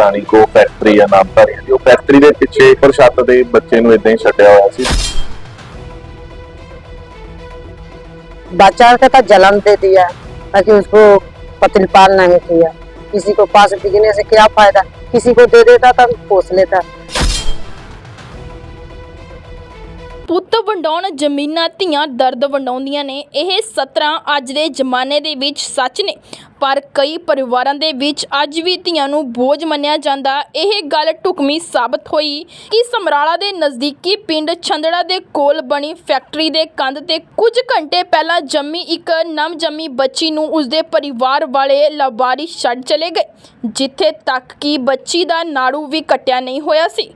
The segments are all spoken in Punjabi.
ਕਟਾਣੀ ਕੋ ਫੈਕਟਰੀ ਆ ਨਾਮਧਾਰੀ ਦੀ ਉਹ ਫੈਕਟਰੀ ਦੇ ਪਿੱਛੇ ਉੱਪਰ ਛੱਤ ਦੇ ਬੱਚੇ ਨੂੰ ਇਦਾਂ ਹੀ ਛੱਡਿਆ ਹੋਇਆ ਸੀ बच्चा का तो जन्म दे दिया ताकि उसको पतिल पाल नहीं किया किसी को पास बिकने से क्या फायदा किसी को दे देता तो पोस लेता ਪੁੱਤ ਵੰਡਾਉਣ ਜ਼ਮੀਨਾਂ ਧੀਆਂ ਦਰਦ ਵੰਡਾਉਂਦੀਆਂ ਨੇ। ਇਹ 17 ਅੱਜ ਦੇ ਜ਼ਮਾਨੇ ਦੇ ਵਿੱਚ ਸੱਚ ਨੇ। ਪਰ ਕਈ ਪਰਿਵਾਰਾਂ ਦੇ ਵਿੱਚ ਅੱਜ ਵੀ ਧੀਆਂ ਨੂੰ ਬੋਝ ਮੰਨਿਆ ਜਾਂਦਾ। ਇਹ ਗੱਲ ਢੁਕਵੀਂ ਸਾਬਤ ਹੋਈ ਕਿ ਸਮਰਾਲਾ ਦੇ ਨਜ਼ਦੀਕੀ ਪਿੰਡ ਛੰਦੜਾ ਦੇ ਕੋਲ ਬਣੀ ਫੈਕਟਰੀ ਦੇ ਕੰਧ ਤੇ ਕੁਝ ਘੰਟੇ ਪਹਿਲਾਂ ਜੰਮੀ ਇੱਕ ਨਵ ਜੰਮੀ ਬੱਚੀ ਨੂੰ ਉਸਦੇ ਪਰਿਵਾਰ ਵਾਲੇ ਲਵਾਰੀ ਛੱਡ ਚਲੇ ਗਏ, ਜਿੱਥੇ ਤੱਕ ਕਿ ਬੱਚੀ ਦਾ ਨਾੜੂ ਵੀ ਕੱਟਿਆ ਨਹੀਂ ਹੋਇਆ ਸੀ।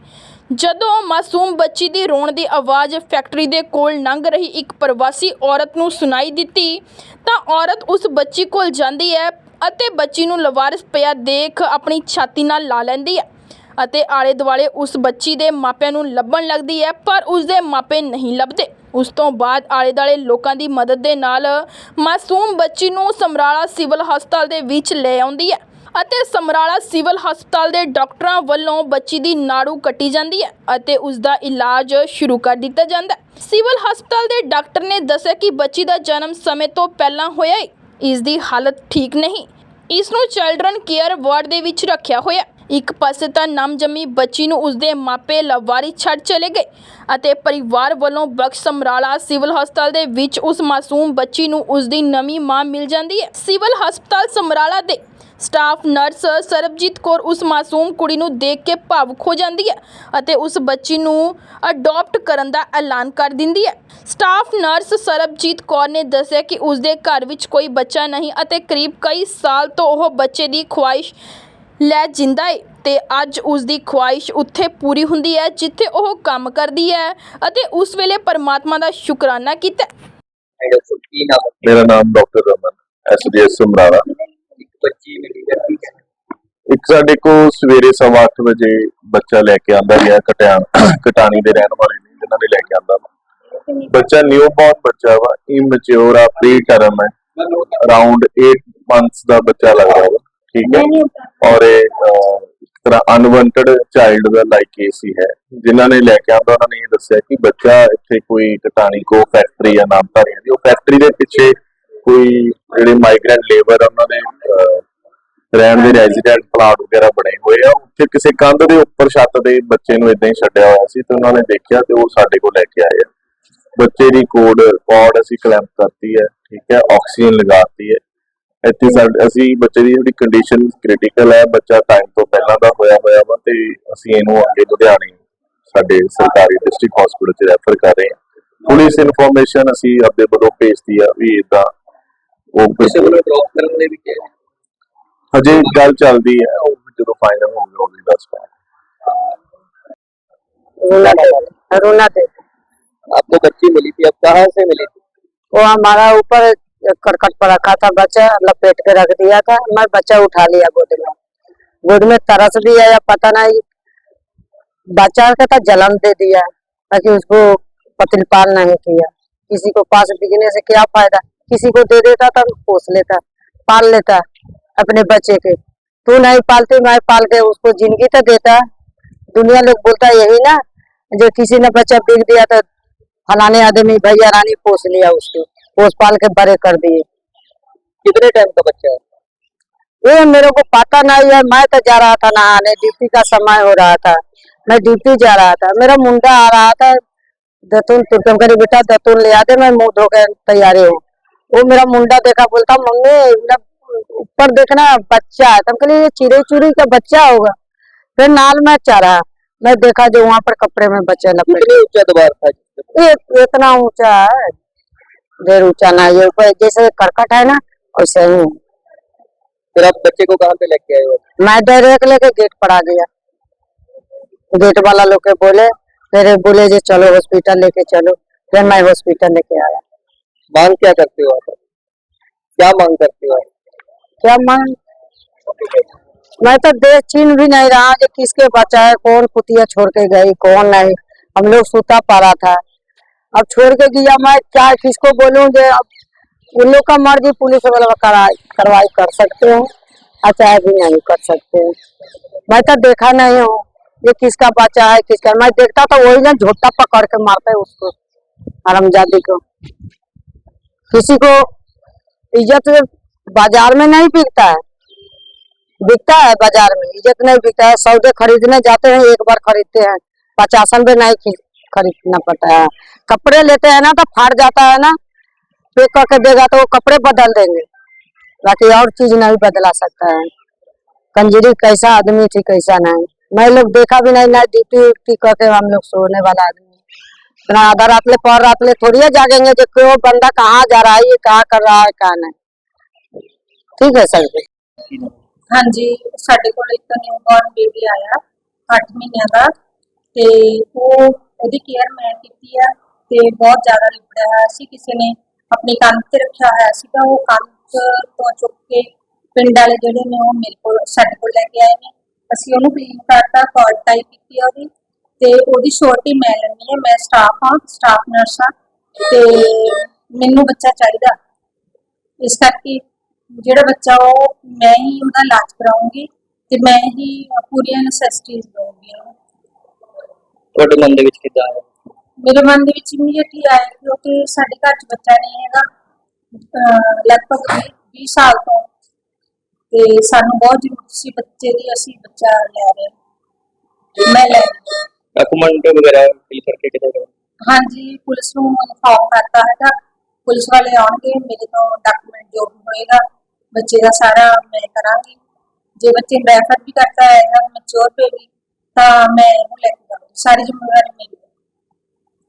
ਜਦੋਂ ਮਾਸੂਮ ਬੱਚੀ ਦੀ ਰੋਣ ਦੀ ਆਵਾਜ਼ ਫੈਕਟਰੀ ਦੇ ਕੋਲ ਲੰਘ ਰਹੀ ਇੱਕ ਪ੍ਰਵਾਸੀ ਔਰਤ ਨੂੰ ਸੁਣਾਈ ਦਿੱਤੀ, ਤਾਂ ਔਰਤ ਉਸ ਬੱਚੀ ਕੋਲ ਜਾਂਦੀ ਹੈ ਅਤੇ ਬੱਚੀ ਨੂੰ ਲਵਾਰਸ ਪਿਆ ਦੇਖ ਆਪਣੀ ਛਾਤੀ ਨਾਲ ਲਾ ਲੈਂਦੀ ਹੈ ਅਤੇ ਆਲੇ ਦੁਆਲੇ ਉਸ ਬੱਚੀ ਦੇ ਮਾਪਿਆਂ ਨੂੰ ਲੱਭਣ ਲੱਗਦੀ ਹੈ, ਪਰ ਉਸ ਦੇ ਮਾਪੇ ਨਹੀਂ ਲੱਭਦੇ। ਉਸ ਤੋਂ ਬਾਅਦ ਆਲੇ ਦੁਆਲੇ ਲੋਕਾਂ ਦੀ ਮਦਦ ਦੇ ਨਾਲ ਮਾਸੂਮ ਬੱਚੀ ਨੂੰ ਸਮਰਾਲਾ ਸਿਵਲ ਹਸਪਤਾਲ ਦੇ ਵਿੱਚ ਲੈ ਆਉਂਦੀ ਹੈ। ਅਤੇ ਸਮਰਾਲਾ ਸਿਵਲ ਹਸਪਤਾਲ ਦੇ ਡਾਕਟਰਾਂ ਵੱਲੋਂ ਬੱਚੀ ਦੀ ਨਾੜੂ ਕੱਟੀ ਜਾਂਦੀ ਹੈ ਅਤੇ ਉਸ ਦਾ ਇਲਾਜ ਸ਼ੁਰੂ ਕਰ ਦਿੱਤਾ ਜਾਂਦਾ ਹੈ। ਸਿਵਲ ਹਸਪਤਾਲ ਦੇ ਡਾਕਟਰ ਨੇ ਦੱਸਿਆ ਕਿ ਬੱਚੀ ਦਾ ਜਨਮ ਸਮੇਂ ਤੋਂ ਪਹਿਲਾਂ ਹੋਇਆ ਹੈ। ਇਸ ਦੀ ਹਾਲਤ ਠੀਕ ਨਹੀਂ। ਇਸ ਨੂੰ ਚਿਲਡਰਨ ਕੇਅਰ ਵਾਰਡ ਦੇ ਵਿੱਚ ਰੱਖਿਆ ਹੋਇਆ ਇੱਕ ਪਾਸੇ ਤਾਂ ਨਮ ਜੰਮੀ ਬੱਚੀ ਨੂੰ ਉਸਦੇ ਮਾਪੇ ਲਵਾਰੀ ਛੱਡ ਚਲੇ ਗਏ ਅਤੇ ਪਰਿਵਾਰ ਵੱਲੋਂ ਬਖਸ਼ ਸਮਰਾਲਾ ਸਿਵਲ ਹਸਪਤਾਲ ਦੇ ਵਿੱਚ ਉਸ ਮਾਸੂਮ ਬੱਚੀ ਨੂੰ ਉਸਦੀ ਨਵੀਂ ਮਾਂ ਮਿਲ ਜਾਂਦੀ ਹੈ। ਸਿਵਲ ਹਸਪਤਾਲ ਸਮਰਾਲਾ ਦੇ ਸਟਾਫ ਨਰਸ ਸਰਬਜੀਤ ਕੌਰ ਉਸ ਮਾਸੂਮ ਕੁੜੀ ਨੂੰ ਦੇਖ ਕੇ ਭਾਵੁਕ ਹੋ ਜਾਂਦੀ ਹੈ ਅਤੇ ਉਸ ਬੱਚੀ ਨੂੰ ਅਡਾਪਟ ਕਰਨ ਦਾ ਐਲਾਨ ਕਰ ਦਿੰਦੀ ਹੈ। ਸਟਾਫ ਨਰਸ ਸਰਬਜੀਤ ਕੌਰ ਨੇ ਦੱਸਿਆ ਕਿ ਉਸ ਦੇ ਘਰ ਵਿੱਚ ਕੋਈ ਬੱਚਾ ਨਹੀਂ ਅਤੇ ਕਰੀਬ ਕਈ ਸਾਲ ਤੋਂ ਉਹ ਬੱਚੇ ਦੀ ਖੁਆਇਸ਼ ਲੈ ਜਿੰਦਾ ਏ ਤੇ ਅੱਜ ਉਸ ਦੀ ਖੁਆਇਸ਼ ਉੱਥੇ ਪੂਰੀ ਹੁੰਦੀ ਹੈ, ਜਿੱਥੇ ਉਹ ਕੰਮ ਕਰਦੀ ਹੈ ਅਤੇ ਉਸ ਵੇਲੇ ਪਰਮਾਤਮਾ ਦਾ ਸ਼ੁਕਰਾਨਾ ਕੀਤਾ ਮੇਰਾ ਨਾਮ ਡਾਕਟਰ ਰਮਨ ਐਸਡੀਐਸ ਸਮਰਾਲਾ। ਬੱਚੀ ਮਿਲੀ ਠੀਕ ਹੈ। ਇੱਕ ਸਾਡੇ ਕੋ ਸਵੇਰੇ 8:30 ਵਜੇ ਬੱਚਾ ਲੈ ਕੇ ਆਂਦਾ ਗਿਆ ਕਟਿਆਣ ਕਟਾਣੀ ਦੇ ਰਹਿਣ ਵਾਲੇ ਨੇ ਜਿਨ੍ਹਾਂ ਨੇ ਲੈ ਕੇ ਆਂਦਾ ਵਾ। ਬੱਚਾ ਨਿਊ ਬੌਰਨ ਬੱਚਾ ਵਾ ਇਮੈਚੁਰ ਆ ਪ੍ਰੀ ਟਰਮ ਹੈ। ਅਰਾਊਂਡ 8 ਮੰਥਸ ਦਾ ਬੱਚਾ ਲੱਗਦਾ ਵਾ ਠੀਕ ਹੈ। ਔਰ ਇਹ ਤਰ੍ਹਾਂ ਅਨਵਾਂਟਡ ਚਾਈਲਡ ਦਾ ਲਾਈਕ ਕੇਸ ਹੀ ਹੈ। ਜਿਨ੍ਹਾਂ ਨੇ ਲੈ ਕੇ ਆਂਦਾ ਉਹਨਾਂ ਨੇ ਇਹ ਦੱਸਿਆ ਕਿ ਬੱਚਾ ਇੱਥੇ ਕੋਈ ਕਟਾਣੀ ਕੋ ਫੈਕਟਰੀ ਆ ਨਾਮਧਾਰੀ ਦੀ ਉਹ ਫੈਕਟਰੀ ਦੇ ਪਿੱਛੇ ਕੋਈ ਜਿਹੜੇ ਮਾਈਗ੍ਰੈਂਟ ਲੇਬਰ ਉਹਨਾਂ ਦੇ ਰਹਿਣ ਦੇ ਰੈਜ਼ੀਡੈਂਟ ਪਲਾਟ ਵਗੈਰਾ ਬਣੇ ਹੋਏ ਆ। ਉੱਥੇ ਕਿਸੇ ਕੰਧ ਦੇ ਉੱਪਰ ਛੱਤ ਦੇ ਬੱਚੇ ਨੂੰ ਇਦਾਂ ਹੀ ਛੱਡਿਆ ਹੋਇਆ ਸੀ ਤੇ ਉਹਨਾਂ ਨੇ ਦੇਖਿਆ ਤੇ ਉਹ ਸਾਡੇ ਕੋਲ ਲੈ ਕੇ ਆਏ ਆ। ਬੱਚੇ ਦੀ ਕੋਡ ਕੋਡ ਅਸੀਂ ਕਲੈਂਪ ਕਰਤੀ ਹੈ, ਠੀਕ ਹੈ, ਆਕਸੀਜਨ ਲਗਾਤੀ ਹੈ। ਇੱਥੇ ਸਾਡੇ ਅਸੀਂ ਬੱਚੇ ਦੀ ਜਿਹੜੀ ਕੰਡੀਸ਼ਨ ਕ੍ਰਿਟੀਕਲ ਹੈ, ਬੱਚਾ ਟਾਈਮ ਤੋਂ ਪਹਿਲਾਂ ਦਾ ਹੋਇਆ ਹੋਇਆ ਵਾ ਤੇ ਅਸੀਂ ਇਹਨੂੰ ਅੱਗੇ ਲੁਧਿਆਣੇ ਸਾਡੇ ਸਰਕਾਰੀ ਡਿਸਟ੍ਰਿਕਟ ਹਸਪੀਟਲ 'ਚ ਰੈਫਰ ਕਰ ਰਹੇ ਹਾਂ। ਪੁਲਿਸ ਇਨਫੋਰਮੇਸ਼ਨ ਅਸੀਂ ਆਪਦੇ ਵੱਲੋਂ ਭੇਜਤੀ ਆ ਵੀ ਇਦਾਂ ਉਹ ਕਿਸੇ ਨੂੰ ਡ੍ਰੌਪ ਕਰਨ ਦੇ ਵੀ ਕਿਹਾ ਹਜੇ ਗੱਲ ਚੱਲਦੀ ਹੈ ਉਹ ਜਦੋਂ ਫਾਈਨਲ ਹੋਊਗਾ ਉਹਦੀ ਦੱਸ ਪਾਵਾਂਗੇ रोना दे रोना दे आपको बच्ची मिली थी अब कहाँ से मिली थी वो हमारा ऊपर एक करकट पर रखा था बच्चा लपेट के रख दिया था मैं बच्चा उठा लिया गोद में गोद में तरस भी आया पता नहीं बच्चा का तो जन्म दे दिया ताकि उसको पतिल पाल नहीं किया किसी को पास बिकने से क्या फायदा किसी को दे देता तो पोस लेता पाल लेता अपने बच्चे के। तू नहीं पालती मैं पाल के उसको ज़िंदगी तो देता। दुनिया लोग बोलता यही ना जो किसी ने बच्चा बिक दिया तो फलाने आदमी भैया रानी पोस लिया उसको पोस पाल के बड़े कर दिए। कितने टाइम का बच्चा है? ये मेरे को पता नहीं है मैं तो जा रहा था नहाने ड्यूटी का समय हो रहा था। मैं ड्यूटी जा रहा था मेरा मुंडा आ रहा था दतून तुर्कम करे बेटा दतून ले आते मैं मुँह धो के तैयारी हूँ। वो मेरा मुंडा देखा बोलता मम्मी मेरा ऊपर देखना बच्चा है तब कहली ये चुड़ी का बच्चा होगा। फिर नाल में चढ़ा मैं देखा जो वहाँ पर कपड़े में बच्चे लपेटे ऊँचा दीवार था? ये इतना ऊँचा है ढेर ऊँचा ना ये ऊपर जैसे करकट है ना वैसे ही फिर आप बच्चे को कहाँ पे लेके आए हो? मैं डायरेक्ट लेके गेट पर आ गया। गेट वाला लोग बोले फिर बोले जे चलो हॉस्पिटल लेके चलो फिर मैं हॉस्पिटल लेके आया। मांग क्या करते हो आप? क्या मांग करते हो क्या मांग? मैं तो देख चिन्ह भी नहीं रहा, कि किसके बच्चा है कौन कुतिया छोड़ के गई, कौन नहीं। हम लोग सूता पड़ा था। अब छोड़ के गया मैं, क्या, किसको बोलूँ जे अब उन लोग का मर्ज़ी पुलिस वाला करा करवाई कर सकते हो अचार भी नहीं कर सकते मैं तो देखा नहीं हूँ, ये किसका बच्चा है किसका, मैं देखता तो वही ना झोटा पकड़ के मारते उसको, हरमजादी को। किसी को इज़्ज़त बाज़ार में नहीं बिकता है। बिकता है बाज़ार में, इज़्ज़त नहीं बिकता है। सौदे खरीदने जाते हैं, एक बार खरीदते हैं। पचासन में नहीं खरीदना पड़ता है। कपड़े लेते हैं ना तो फाट जाता है ना पे करके देगा तो वो कपड़े बदल देंगे। बाकी और चीज़ नहीं बदला सकता है। कंजरी कैसा आदमी थी, कैसा नहीं। मैं लोग देखा भी नहीं, ना ड्यूटी उट्टी करके हम लोग सोने वाला आदमी आधा रात ले पर रात ले थोड़ी है जागेंगे जो क्यों बंदा कहाँ जा रहा है ये कहाँ कर रहा है कहाँ नहीं ठीक है सर जी ਹਾਂਜੀ ਸਾਡੇ ਕੋਲ ਇੱਕ ਨਿਊਬੋਰਨ ਬੇਬੀ ਆਇਆ 8 ਮਹੀਨਿਆਂ ਦਾ ਤੇ ਉਹ ਉਹਦੀ ਕੇਅਰ ਮੈਂ ਕੀਤੀ ਆ ਤੇ ਬਹੁਤ ਜ਼ਿਆਦਾ ਲਿਬੜਿਆ ਹੋਇਆ ਸੀ ਕਿਸੇ ਨੇ ਆਪਣੀ ਕੰਨ ਤੇ ਰੱਖਿਆ ਹੋਇਆ ਸੀਗਾ ਉਹ ਕੰਨ ਤੋਂ ਚੁੱਕ ਕੇ ਪਿੰਡ ਵਾਲੇ ਜਿਹੜੇ ਨੇ ਉਹ ਮੇਰੇ ਕੋਲ ਸਾਡੇ ਕੋਲ ਲੈ ਕੇ ਆਏ ਨੇ ਅਸੀਂ ਉਹਨੂੰ ਕਲੀਨ ਕਰਤਾ ਕਾਰਡ ਟਾਈਪ ਕੀਤੀ ਆ ਉਹਦੀ ਤੇ ਉਹਦੀ ਛੋਟੀ ਮੈਂ ਲੈਣੀ ਹੈ ਮੈਂ ਸਟਾਫ ਹਾਂ ਸਟਾਫ ਨਰਸ ਹਾਂ ਤੇ ਮੈਨੂੰ ਬੱਚਾ ਚਾਹੀਦਾ ਇਸ ਕਰਕੇ ਜਿਹੜਾ ਬੱਚਾ ਉਹ ਮੈਂ ਹੀ ਉਹਦਾ ਇਲਾਜ ਕਰਾਉਂਗੀ ਤੇ ਮੈਂ ਹੀ ਪੂਰੀਆਂ ਨੈਸੈਸਿਟੀਜ਼ ਦਊਂਗੀ ਉਹਨੂੰ ਤੁਹਾਡੇ ਮਨ ਦੇ ਵਿੱਚ ਕਿੱਦਾਂ ਹੈ ਮੇਰੇ ਮਨ ਦੇ ਵਿੱਚ ਇਮੀਡੀਏਟਲੀ ਆਇਆ ਕਿਉਂਕਿ ਸਾਡੇ ਘਰ 'ਚ ਬੱਚਾ ਨਹੀਂ ਹੈਗਾ ਅਹ ਲਗਭਗ 20 ਸਾਲ ਤੋਂ ਤੇ ਸਾਨੂੰ ਬਹੁਤ ਜ਼ਰੂਰਤ ਸੀ ਬੱਚੇ ਦੀ ਅਸੀਂ ਬੱਚਾ ਲੈ ਰਹੇ ਹਾਂ। ਮੈਂ ਲੈ ਰਹੀ ਹਾਂ। ਡਾਕੂਮੈਂਟ ਵਗੈਰਾ ਫਿਲ ਕਰਕੇ ਕਿਤੇ ਕਰੋ ਹਾਂਜੀ, ਪੁਲਿਸ ਨੂੰ ਇਨਫੋਰਮ ਕਰਤਾ ਹੈਗਾ। ਪੁਲਿਸ ਵਾਲੇ ਆਉਣਗੇ, ਮੇਰੇ ਤੋਂ ਡਾਕੂਮੈਂਟ ਜੋ ਵੀ ਹੋਏਗਾ, ਬੱਚੇ ਦਾ ਸਾਰਾ ਮੈਂ ਕਰਾਂਗੀ। ਜੇ ਬੱਚੇ ਨੂੰ ਰੈਫਰ ਵੀ ਕਰਤਾ ਹੈ ਮੈਚੁਰ ਬੇਬੀ ਤਾਂ ਮੈਂ ਇਹਨੂੰ ਲੈ ਕੇ ਜਾਵਾਂਗੀ ਸਾਰੀ ਜ਼ਿੰਮੇਵਾਰੀ ਮੇਰੀ ਹੈ।